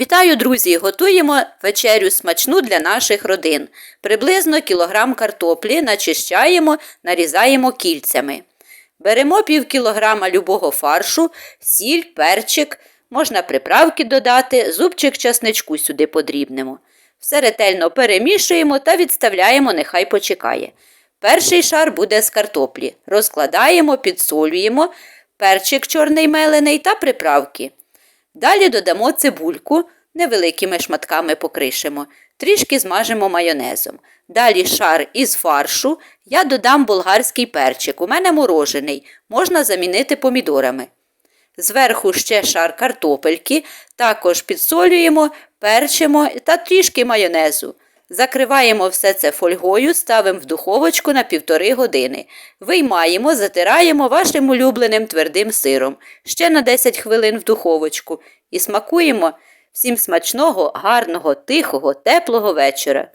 Вітаю, друзі! Готуємо вечерю смачну для наших родин. Приблизно кілограм картоплі начищаємо, нарізаємо кільцями. Беремо пів кілограма любого фаршу, сіль, перчик, можна приправки додати, зубчик часничку сюди подрібнемо. Все ретельно перемішуємо та відставляємо, нехай почекає. Перший шар буде з картоплі. Розкладаємо, підсолюємо, перчик чорний мелений та приправки. Далі додамо цибульку, невеликими шматками покришимо, трішки змажемо майонезом. Далі шар із фаршу. Я додам болгарський перчик. У мене морожений, можна замінити помідорами. Зверху ще шар картопельки, також підсолюємо, перчимо та трішки майонезу. Закриваємо все це фольгою, ставимо в духовочку на півтори години. Виймаємо, затираємо вашим улюбленим твердим сиром. Ще на 10 хвилин в духовочку. І смакуємо всім смачного, гарного, тихого, теплого вечора.